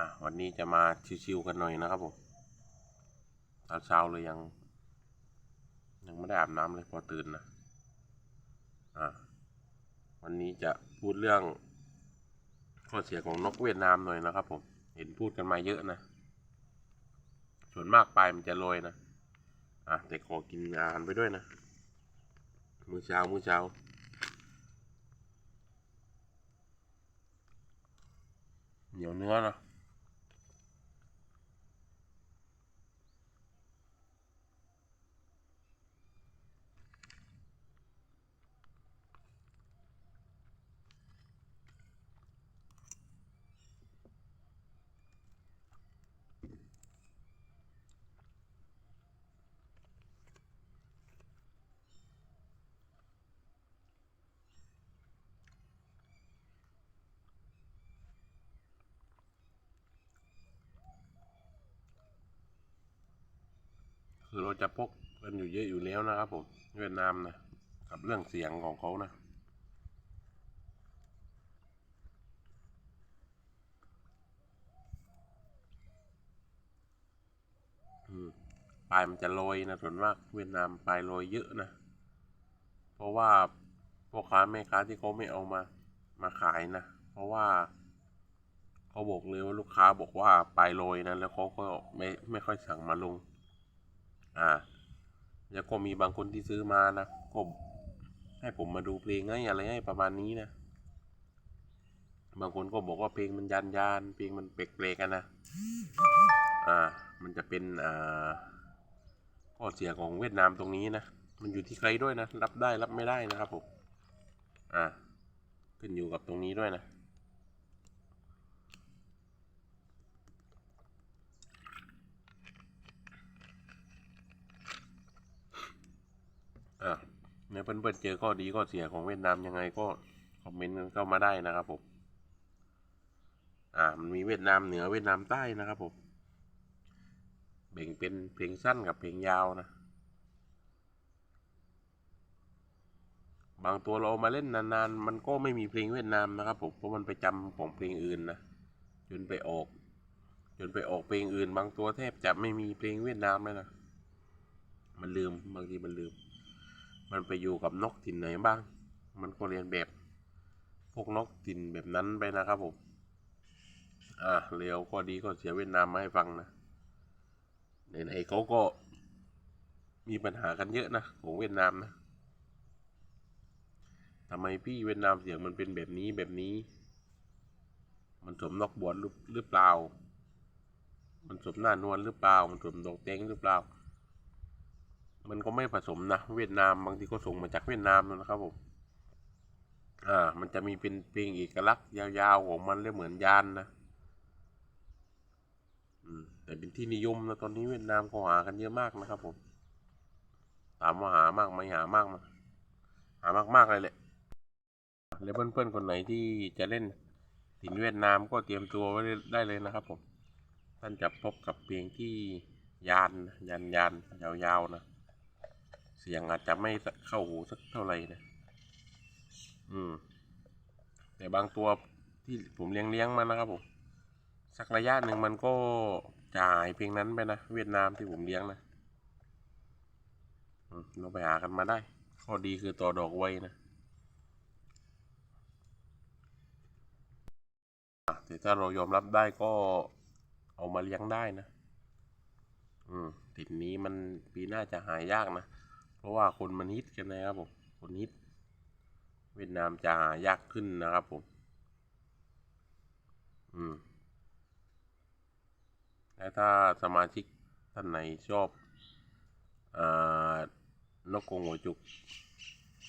อะวันนี้จะมาชิวๆกันหน่อยนะครับผมเช้าๆเลยยัง ยังไม่ได้อาบน้ำเลยพอตื่นนะอะวันนี้จะพูดเรื่องข้อเสียของนกเวียดนามหน่อยนะครับผม เห็นพูดกันมาเยอะนะ ส่วนมากปลายมันจะโรยนะ อะแต่ขอกินอาหารไปด้วยนะ มื้อเช้า มื้อเช้าเหนียวเนื้อนะ คือเราจะพกกันอยู่เยอะอยู่แล้วนะครับผมเวียดนามนะกับเรื่องเสียงของเขานะอืมปลายมันจะโรยนะส่วนมากเวียดนามปลายโรยเยอะนะ เพราะว่าพ่อค้าแม่ค้าที่เขาไม่เอามามาขายนะ เพราะว่าเขาบอกเลยว่าลูกค้าบอกว่าปลายโรยนะแล้วเขาก็ไม่ไม่ค่อยสั่งมาลง อ่าแล้วก็มีบางคนที่ซื้อมานะก็ให้ผมมาดูเพลงให้อะไรให้ประมาณนี้นะ บางคนก็บอกว่าเพลงมันยานยานเพลงมันแปลกๆกันนะ อ่า มันจะเป็นอ่าข้อเสียของเวียดนามตรงนี้นะ มันอยู่ที่ใครด้วยนะ รับได้รับไม่ได้นะครับผม อ่า ขึ้นอยู่กับตรงนี้ด้วยนะ ในเพื่อนๆเจอข้อดีข้อเสียของเวียดนามยังไงก็คอมเมนต์เข้ามาได้นะครับผม อ่ามันมีเวียดนามเหนือเวียดนามใต้นะครับผม แบ่งเป็นเพลงสั้นกับเพลงยาวนะ บางตัวเราเอามาเล่นนานๆ มันก็ไม่มีเพลงเวียดนามนะครับผม เพราะมันไปจำของเพลงอื่นนะ จนไปออก จนไปออกเพลงอื่น บางตัวแทบจะไม่มีเพลงเวียดนามเลยนะ มันลืมบางทีมันลืม มันไปอยู่กับนกถิ่นไหนบ้าง มันก็เรียนแบบพวกนกถิ่นแบบนั้นไปนะครับผม อ่าเร็วก็ดีก็เสียเวียดนามมาให้ฟังนะไหนๆเขาก็มีปัญหากันเยอะนะของเวียดนามนะทำไมพี่เวียดนามเสียงมันเป็นแบบนี้แบบนี้ มันสมนกบวชหรือเปล่า มันสมหน้านวลหรือเปล่า มันสมดอกเต้งหรือเปล่า มันก็ไม่ผสมนะเวียดนามบางทีก็ส่งมาจากเวียดนามนะครับผมอ่า มันจะมีเป็นเพลงเอกลักษณ์ยาวๆของมันเรียกเหมือนยานนะอืมแต่เป็นที่นิยมนะตอนนี้เวียดนามเขาหากันเยอะมากนะครับผมถามว่าหามากไหมหามากไหามหามากเลยแหละแล้วเพื่อนๆคนไหนที่จะเล่นถิ่นเวียดนามก็เตรียมตัวไว้ได้เลยนะครับผมท่านจะพบกับเพลงที่ยานยานยานยาวๆนะ เสียงอาจจะไม่เข้าหูสักเท่าไหร่นะ อืม แต่บางตัวที่ผมเลี้ยงเลี้ยงๆมานะครับผม สักระยะหนึ่งมันก็จะหายเพลงนั้นไปนะ เวียดนามที่ผมเลี้ยงนะเราไปหากันมาได้ ข้อดีคือต่อดอกไวนะแต่ถ้าเรายอมรับได้ก็เอามาเลี้ยงได้นะ อืมถิ่นนี้มันปีหน้าจะหายยากนะ เพราะว่าคนมันฮิตกันนะครับผมคนฮิตเวียดนามจะหายากขึ้นนะครับผม อืม และถ้าสมาชิกท่านไหนชอบอานกกงหัวจุก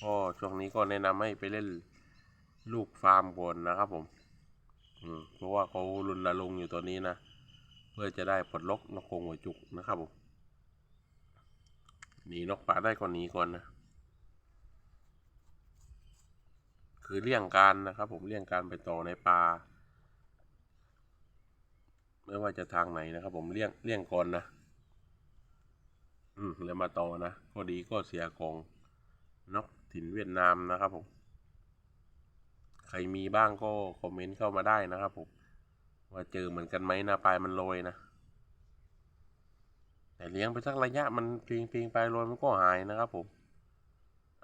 ก็ช่วงนี้ก็แนะนำให้ไปเล่นลูกฟาร์มก่อนนะครับผม อืม เพราะว่าเขารุนระลงอยู่ตอนนี้นะ เพื่อจะได้ปลดล็อกนกกงหัวจุกนะครับผม หนีนกป่าได้ก็หนีก่อนนะ คือเลี่ยงการนะครับ ผมเลี่ยงการไปต่อในป่าไม่ว่าจะทางไหนนะครับผมเลี่ยงเลี่ยงก่อนนะ อืมแล้วมาต่อนะข้อดีก็เสียของนกถิ่นเวียดนามนะครับผม ใครมีบ้างก็คอมเมนต์เข้ามาได้นะครับผม ว่าเจอเหมือนกันไหมนะปลายมันโรยนะ แต่เลี้ยงไปสักระยะมันเพียงเพียงปโรยมันก็หายนะครับผม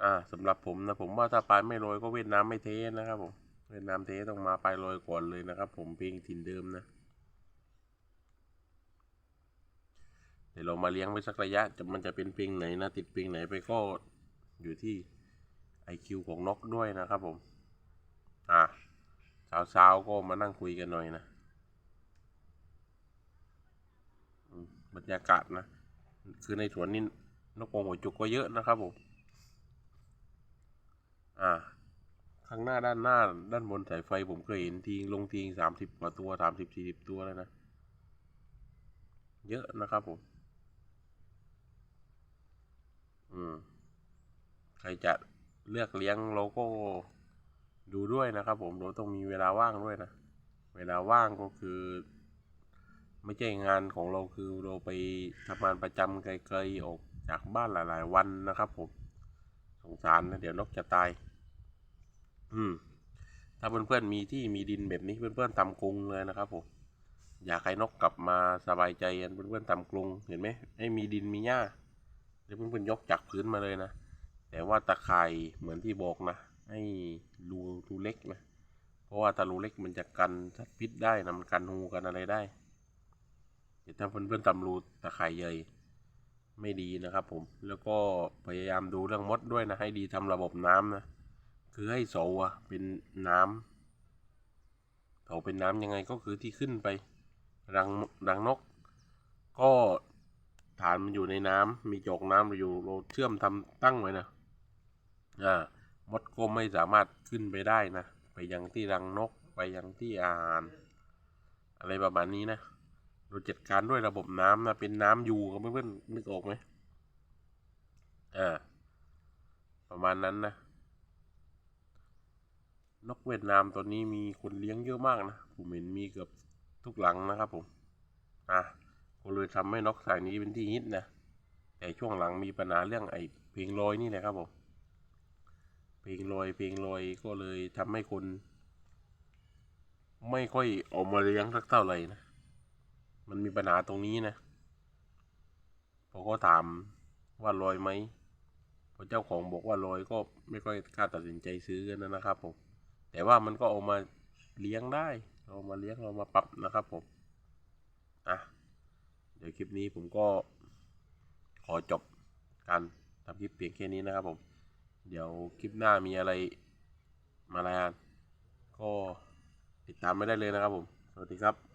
อ่าสำหรับผมนะผมว่าถ้าปลายไม่โรยก็เวียดนามไม่เทนะครับผมเวียดนามเทต้องมาปลายโรยก่อนเลยนะครับ ผมเพลงถิ่นเดิมนะเดี๋ยวเรามาเลี้ยงไปสักระยะจะมันจะเป็นเพลงไหนนะติดเพลงไหนไปก็อยู่ที่ IQ ของนกด้วยนะครับผม อ่าเช้าๆก็มานั่งคุยกันหน่อยนะอืม บรรยากาศนะ คือในสวนนี่นกกรงหัวจุกก็เยอะนะครับผมอ่า ข้างหน้าด้านหน้า ด้านบนสายไฟผมเคยเห็นทีงลงทีงสามสิบกว่าตัวสามสิบสี่สิบตัวแล้วนะ เยอะนะครับผม อืม ใครจะเลือกเลี้ยงเราก็ดูด้วยนะครับผมเราต้องมีเวลาว่างด้วยนะ เวลาว่างก็คือ ไม่ใช่งานของเราคือเราไปทำงานประจำไกลๆออกจากบ้านหลาย ๆ วันนะครับผมสงสารนะเดี๋ยวนกจะตาย อืม ถ้าเพื่อนๆมีที่มีดินแบบนี้เพื่อนๆทำกรงเลยนะครับผมอยากให้นกกลับมาสบายใจกันเพื่อนๆทำกรงเห็นไหมให้มีดินมีหญ้าเดี๋ยวเพื่อนๆยกจากพื้นมาเลยนะแต่ว่าตะข่ายเหมือนที่บอกนะให้รูรูเล็กนะเพราะว่าถ้ารูเล็กมันจะกันสัตว์พิษได้นะมันกันงูกันอะไรได้ ถ้าเพื่อนๆทำรูตะข่ายใหญ่ไม่ดีนะครับผมแล้วก็พยายามดูเรื่องมดด้วยนะให้ดีทำระบบน้ำนะคือให้เสาอะเป็นน้ำเสาเป็นน้ำยังไงก็คือที่ขึ้นไปรังรังนก ก็ฐานมันอยู่ในน้ำมีจอกน้ำอยู่เราเชื่อมทำตั้งไว้นะอ่ามดก็ไม่สามารถขึ้นไปได้นะ ไปยังที่รังนกไปยังที่อาหาร อะไรประมาณนี้นะ เราจัดการด้วยระบบน้ำนะเป็นน้ำยูครับเพื่อนๆนึกออกไหมอ่าประมาณนั้นนะนกเวียดนามตัวนี้มีคนเลี้ยงเยอะมากนะผมเห็นมีเกือบทุกหลังนะครับผมอะก็เลยทำให้นกสายนี้เป็นที่ฮิตนะแต่ช่วงหลังมีปัญหาเรื่องไอ้เพลงลอยนี่แหละครับผมเพลงลอยเพลงลอยก็เลยทำให้คน ไม่ค่อยออกมาเลี้ยงสักเท่าไหร่นะ มันมีปัญหาตรงนี้นะผมก็ถามว่าลอยไหมพอเจ้าของบอกว่าลอยก็ไม่ค่อยกล้าตัดสินใจซื้อกันนะครับผมแต่ว่ามันก็เอามาเลี้ยงได้เอามาเลี้ยงเรามาปรับนะครับผมอะเดี๋ยวคลิปนี้ผมก็ขอจบการทำคลิปเพียงแค่นี้นะครับผม เดี๋ยวคลิปหน้ามีอะไรมารายงานก็ติดตามไม่ได้เลยนะครับผม สวัสดีครับ